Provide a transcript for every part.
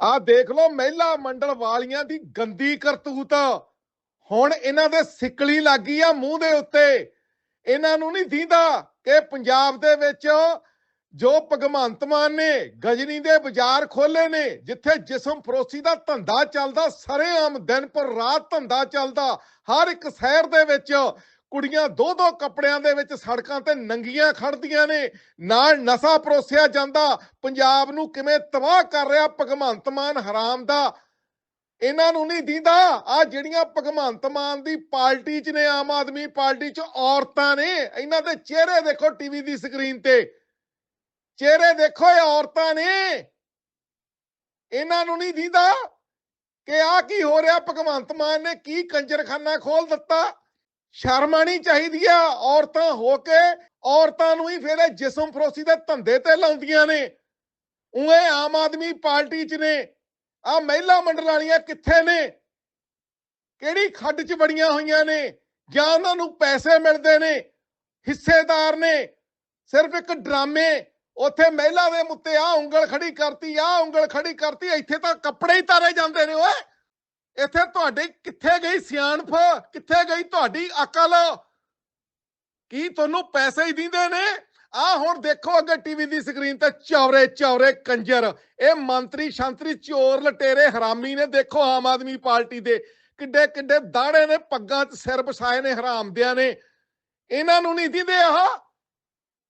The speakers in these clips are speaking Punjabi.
ਆ ਦੇਖ ਲਓ ਮਹਿਲਾ ਮੰਡਲ ਵਾਲੀਆਂ ਦੀ ਗੰਦੀ ਕਰਤੂਤ। ਹੁਣ ਇਹਨਾਂ ਦੇ ਸਿੱਕਲੀ ਲੱਗੀ ਆ ਮੂੰਹ ਦੇ ਉੱਤੇ। ਇਹਨਾਂ ਨੂੰ ਨਹੀਂ ਦੀਂਦਾ ਕਿ ਪੰਜਾਬ ਦੇ ਵਿੱਚ ਜੋ ਭਗਵੰਤ ਮਾਨ ਨੇ ਗਜਨੀ ਦੇ ਬਾਜ਼ਾਰ ਖੋਲੇ ਨੇ, ਜਿੱਥੇ ਜਿਸਮ ਫਰੋਸੀ ਦਾ ਧੰਦਾ ਚੱਲਦਾ ਸਰੇਆਮ ਦਿਨ ਪਰ ਰਾਤ ਧੰਦਾ ਚੱਲਦਾ, ਹਰ ਇੱਕ ਸ਼ਹਿਰ ਦੇ ਵਿੱਚ ਕੁੜੀਆਂ ਦੋ ਦੋ ਕੱਪੜਿਆਂ ਦੇ ਵਿੱਚ ਸੜਕਾਂ ਤੇ ਨੰਗੀਆਂ ਖੜਦੀਆਂ ਨੇ। ਨਾਲ ਨਸ਼ਾ ਪਰੋਸਿਆ ਜਾਂਦਾ। ਪੰਜਾਬ ਨੂੰ ਕਿਵੇਂ ਤਬਾਹ ਕਰ ਰਿਹਾ ਭਗਵੰਤ ਮਾਨ ਹਰਾਮ ਦਾ? ਇਹਨਾਂ ਨੂੰ ਨਹੀਂ ਦੀਂਦਾ। ਆ ਜਿਹੜੀਆਂ ਭਗਵੰਤ ਮਾਨ ਦੀ ਪਾਰਟੀ 'ਚ ਨੇ, ਆਮ ਆਦਮੀ ਪਾਰਟੀ 'ਚ ਔਰਤਾਂ ਨੇ, ਇਹਨਾਂ ਦੇ ਚਿਹਰੇ ਦੇਖੋ ਟੀਵੀ ਦੀ ਸਕਰੀਨ ਤੇ। ਚਿਹਰੇ ਦੇਖੋ ਇਹ ਔਰਤਾਂ ਨੇ। ਇਹਨਾਂ ਨੂੰ ਨਹੀਂ ਦੀਂਦਾ ਕਿ ਆ ਕੀ ਹੋ ਰਿਹਾ? ਭਗਵੰਤ ਮਾਨ ਨੇ ਕੀ ਕੰਜਰਖਾਨਾ ਖੋਲ ਦਿੱਤਾ? ਸ਼ਰਮ ਆਣੀ ਚਾਹੀਦੀ ਆ, ਔਰਤਾਂ ਹੋ ਕੇ ਔਰਤਾਂ ਨੂੰ ਹੀ ਫਿਰ ਇਹ ਜਿਸਮ ਫਰੋਸੀ ਦੇ ਧੰਦੇ ਤੇ ਲਾਉਂਦੀਆਂ ਨੇ। ਉਵੇਂ ਆਮ ਆਦਮੀ ਪਾਰਟੀ 'ਚ ਨੇ ਆ ਮਹਿਲਾ ਮੰਡਲ ਕਿੱਥੇ ਨੇ? ਕਿਹੜੀ ਖੱਡ 'ਚ ਬੜੀਆਂ ਹੋਈਆਂ ਨੇ? ਜਾਂ ਉਹਨਾਂ ਨੂੰ ਪੈਸੇ ਮਿਲਦੇ ਨੇ? ਹਿੱਸੇਦਾਰ ਨੇ, ਸਿਰਫ ਇੱਕ ਡਰਾਮੇ, ਉੱਥੇ ਮਹਿਲਾ ਦੇ ਮੁੱਤੇ ਆ ਉਂਗਲ ਖੜੀ ਕਰਤੀ ਆ ਉਂਗਲ ਖੜੀ ਕਰਤੀ, ਇੱਥੇ ਤਾਂ ਕੱਪੜੇ ਹੀ ਤਾਰੇ ਜਾਂਦੇ ਨੇ, ਓਏ। ਇੱਥੇ ਤੁਹਾਡੇ ਕਿੱਥੇ ਗਈ ਸਿਆਣਪ, ਕਿੱਥੇ ਗਈ ਤੁਹਾਡੀ ਅਕਲ? ਕੀ ਤੁਹਾਨੂੰ ਪੈਸੇ ਹੀ ਦਿੰਦੇ ਨੇ? ਆ ਹੁਣ ਦੇਖੋ ਅੱਗੇ ਟੀਵੀ ਦੀ ਸਕਰੀਨ ਤੇ ਚੌਰੇ ਚੌਰੇ ਕੰਜਰ। ਇਹ ਮੰਤਰੀ ਸ਼ੰਤਰੀ ਚੋਰ ਲਟੇਰੇ ਹਰਾਮੀ ਨੇ, ਦੇਖੋ ਆਮ ਆਦਮੀ ਪਾਰਟੀ ਦੇ। ਕਿੱਡੇ ਕਿੱਡੇ ਦਾੜੇ ਨੇ, ਪੱਗਾਂ 'ਚ ਸਿਰ ਵਸਾਏ ਨੇ, ਹਰਾਮਦਿਆਂ ਨੇ। ਇਹਨਾਂ ਨੂੰ ਨਹੀਂ ਦਿੰਦੇ ਆਹ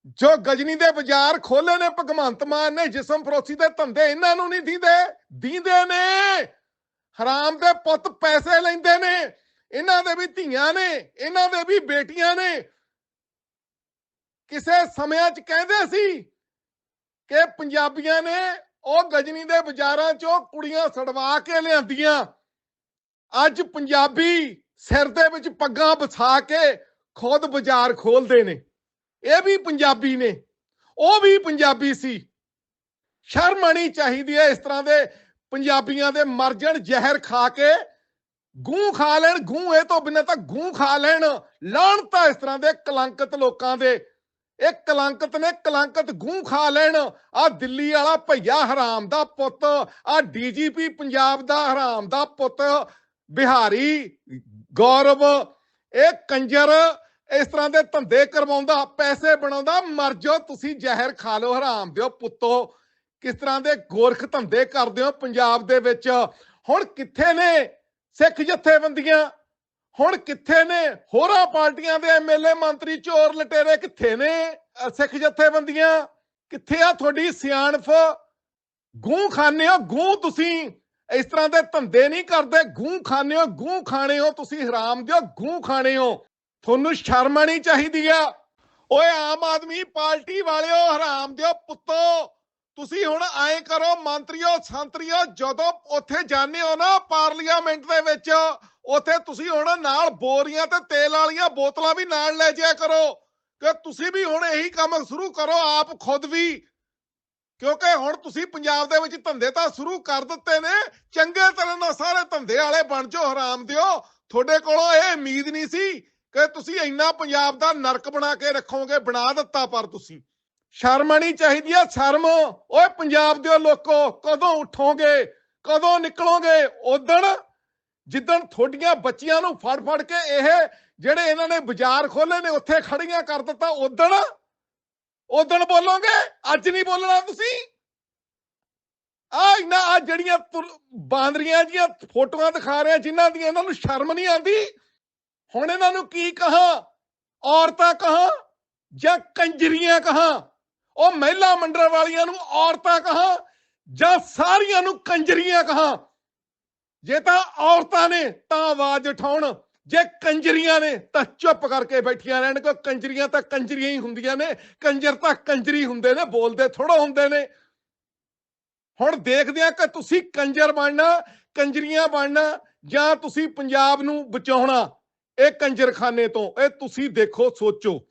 ਜੋ ਗਜਨੀ ਦੇ ਬਾਜ਼ਾਰ ਖੋਲੇ ਨੇ, ਭਗਵੰਤ ਮਾਨ ਨੇ, ਜਿਸਮ ਫਰੋਸੀ ਦੇ ਧੰਦੇ ਇਹਨਾਂ ਨੂੰ ਨਹੀਂ ਦਿੰਦੇ। ਦਿੰਦੇ ਨੇ। ਹਰਾਮ ਦੇ ਪੁੱਤ ਪੈਸੇ ਲੈਂਦੇ ਨੇ, ਇਹਨਾਂ ਦੇ ਵੀ ਧੀਆਂ ਨੇ, ਇਹਨਾਂ ਦੇ ਵੀ ਬੇਟੀਆਂ ਨੇ। ਕਿਸੇ ਸਮਿਆਂ 'ਚ ਕਹਿੰਦੇ ਸੀ ਕਿ ਪੰਜਾਬੀਆਂ ਨੇ ਉਹ ਗਜਨੀ ਦੇ ਬਾਜ਼ਾਰਾਂ 'ਚੋਂ ਕੁੜੀਆਂ ਛਡਵਾ ਕੇ ਲਿਆਂਦੀਆਂ। ਅੱਜ ਪੰਜਾਬੀ ਸਿਰ ਦੇ ਵਿੱਚ ਪੱਗਾਂ ਵਿਛਾ ਕੇ ਖੁਦ ਬਾਜ਼ਾਰ ਖੋਲਦੇ ਨੇ। ਇਹ ਵੀ ਪੰਜਾਬੀ ਨੇ, ਉਹ ਵੀ ਪੰਜਾਬੀ ਸੀ। ਸ਼ਰਮ ਆਣੀ ਚਾਹੀਦੀ ਹੈ ਇਸ ਤਰ੍ਹਾਂ ਦੇ ਪੰਜਾਬੀਆਂ ਦੇ ਮਰ ਜਾਣ ਜ਼ਹਿਰ ਖਾ ਕੇ ਗੂੰ ਖਾ ਲੈਣ, ਗੂੰ ਇਹ ਤੋਂ ਬਿਨਾਂ ਤਾਂ ਗੂੰ ਖਾ ਲੈਣ। ਲਾਹਣਤਾ ਇਸ ਤਰ੍ਹਾਂ ਦੇ ਕਲੰਕਿਤ ਲੋਕਾਂ ਦੇ। ਇਹ ਕਲੰਕਿਤ ਨੇ ਕਲੰਕਿਤ ਗੂੰ ਖਾ ਲੈਣ। ਆ ਦਿੱਲੀ ਵਾਲਾ ਭਈਆ ਹਰਾਮ ਦਾ ਪੁੱਤ ਆ ਡੀਜੀਪੀ ਪੰਜਾਬ ਦਾ ਹਰਾਮ ਦਾ ਪੁੱਤ, ਬਿਹਾਰੀ ਗੌਰਵ, ਇਹ ਕੰਜਰ ਇਸ ਤਰ੍ਹਾਂ ਦੇ ਧੰਦੇ ਕਰਵਾਉਂਦਾ, ਪੈਸੇ ਬਣਾਉਂਦਾ, ਮਰ ਜਾਓ, ਤੁਸੀਂ ਜ਼ਹਿਰ ਖਾ ਲਓ, ਹਰਾਮ ਦਿਓ, ਪੁੱਤੋ। ਕਿਸ ਤਰ੍ਹਾਂ ਦੇ ਗੋਰਖ ਧੰਦੇ ਕਰਦੇ ਹੋ ਪੰਜਾਬ ਦੇ ਵਿੱਚ? ਹੁਣ ਕਿੱਥੇ ਨੇ ਸਿੱਖ ਜਥੇਬੰਦੀਆਂ? ਹੁਣ ਕਿੱਥੇ ਨੇ ਹੋਰਾਂ ਪਾਰਟੀਆਂ ਦੇ ਐਮਐਲਏ ਮੰਤਰੀ ਚੋਰ ਲਟੇਰੇ ਕਿੱਥੇ ਨੇ ਸਿੱਖ ਜਥੇਬੰਦੀਆਂ? ਕਿੱਥੇ ਆ ਤੁਹਾਡੀ ਸਿਆਣਫ ਗੂੰ ਖਾਣੇ ਹੋ, ਗੂੰ ਤੁਸੀਂ। ਇਸ ਤਰ੍ਹਾਂ ਦੇ ਧੰਦੇ ਨਹੀਂ ਕਰਦੇ, ਗੂੰ ਖਾਣੇ ਹੋ, ਗੂੰ ਖਾਣੇ ਹੋ, ਤੁਸੀਂ ਹਰਾਮ ਦਿਓ, ਗੂੰ ਖਾਣੇ ਹੋ। ਤੁਹਾਨੂੰ ਸ਼ਰਮ ਆਣੀ ਚਾਹੀਦੀ ਆ। ਓਏ ਆਮ ਆਦਮੀ ਪਾਰਟੀ ਵਾਲਿਓ, ਹਰਾਮ ਦਿਓ ਪੁੱਤੋ। ਤੁਸੀਂ ਹੁਣ ਐਂ ਕਰੋ, ਮੰਤਰੀਓ, ਸੰਤਰੀਓ, ਜਦੋਂ ਉੱਥੇ ਜਾਂਦੇ ਹੋ ਨਾ ਪਾਰਲੀਮੈਂਟ ਦੇ ਵਿੱਚ, ਉੱਥੇ ਤੁਸੀਂ ਹੁਣ ਨਾਲ ਬੋਰੀਆਂ ਤੇ ਤੇਲ ਵਾਲੀਆਂ ਬੋਤਲਾਂ ਵੀ ਨਾਲ ਲੈ ਜਾਇਆ ਕਰੋ। ਕਿ ਤੁਸੀਂ ਵੀ ਹੁਣ ਇਹੀ ਕੰਮ ਸ਼ੁਰੂ ਕਰੋ, ਆਪ ਖੁਦ ਵੀ। ਕਿਉਂਕਿ ਹੁਣ ਤੁਸੀਂ ਪੰਜਾਬ ਦੇ ਵਿੱਚ ਧੰਦੇ ਤਾਂ ਸ਼ੁਰੂ ਕਰ ਦਿੱਤੇ ਨੇ। ਚੰਗੇ ਤਰ੍ਹਾਂ ਨਾਲ ਸਾਰੇ ਧੰਦੇ ਵਾਲੇ ਬਣ ਜਾਓ, ਹਰਾਮ ਦਿਓ। ਤੁਹਾਡੇ ਕੋਲੋਂ ਇਹ ਉਮੀਦ ਨਹੀਂ ਸੀ ਕਿ ਤੁਸੀਂ ਇੰਨਾ ਪੰਜਾਬ ਦਾ ਨਰਕ ਬਣਾ ਕੇ ਰੱਖੋਗੇ, ਬਣਾ ਦਿੱਤਾ ਪਰ ਤੁਸੀਂ। ਸ਼ਰਮ ਆਣੀ ਚਾਹੀਦੀ ਆ, ਸ਼ਰਮ। ਓਏ ਪੰਜਾਬ ਦੇ ਲੋਕੋ, ਕਦੋਂ ਉਠੋਗੇ, ਕਦੋਂ ਨਿਕਲੋਗੇ? ਉਦਣ ਜਿੱਦਣ ਤੁਹਾਡੀਆਂ ਬੱਚੀਆਂ ਨੂੰ ਫੜ ਫੜ ਕੇ ਇਹ ਜਿਹੜੇ ਇਹਨਾਂ ਨੇ ਬਾਜ਼ਾਰ ਖੋਲੇ ਨੇ, ਉੱਥੇ ਖੜੀਆਂ ਕਰ ਦਿੱਤਾ ਉਦਣ ਉਦਣ ਬੋਲੋਗੇ? ਅੱਜ ਨਹੀਂ ਬੋਲਣਾ ਤੁਸੀਂ? ਆ ਇਹਨਾਂ ਆ ਜਿਹੜੀਆਂ ਤੁਰ- ਬਾਂਦਰੀਆਂ ਜੀਆਂ ਫੋਟੋਆਂ ਦਿਖਾ ਰਹੇ ਆ, ਜਿਨ੍ਹਾਂ ਦੀਆਂ ਇਹਨਾਂ ਨੂੰ ਸ਼ਰਮ ਨਹੀਂ ਆਉਂਦੀ? ਹੁਣ ਇਹਨਾਂ ਨੂੰ ਕੀ ਕਹਾ? ਔਰਤਾਂ ਕਹਾ ਜਾਂ ਕੰਜਰੀਆਂ ਕਹਾ? ਉਹ ਮਹਿਲਾ ਮੰਡਲ ਵਾਲੀਆਂ ਨੂੰ ਔਰਤਾਂ ਕਹਾ ਜਾਂ ਸਾਰੀਆਂ ਨੂੰ ਕੰਜਰੀਆਂ ਕਹਾ? ਜੇ ਤਾਂ ਔਰਤਾਂ ਨੇ ਤਾਂ ਆਵਾਜ਼ ਉਠਾਉਣ, ਜੇ ਕੰਜਰੀਆਂ ਨੇ ਤਾਂ ਚੁੱਪ ਕਰਕੇ ਬੈਠੀਆਂ ਰਹਿਣ ਕੋ ਕੰਜਰੀਆਂ ਤਾਂ ਕੰਜਰੀਆਂ ਹੀ ਹੁੰਦੀਆਂ ਨੇ, ਕੰਜਰ ਤਾਂ ਕੰਜਰੀ ਹੁੰਦੇ ਨੇ, ਬੋਲਦੇ ਥੋੜਾ ਹੁੰਦੇ ਨੇ। ਹੁਣ ਦੇਖਦੇ ਆ ਕਿ ਤੁਸੀਂ ਕੰਜਰ ਬਣਨਾ, ਕੰਜਰੀਆਂ ਬਣਨਾ ਜਾਂ ਤੁਸੀਂ ਪੰਜਾਬ ਨੂੰ ਬਚਾਉਣਾ, ਇਹ ਕੰਜਰਖਾਨੇ ਤੋਂ, ਇਹ ਤੁਸੀਂ ਦੇਖੋ, ਸੋਚੋ।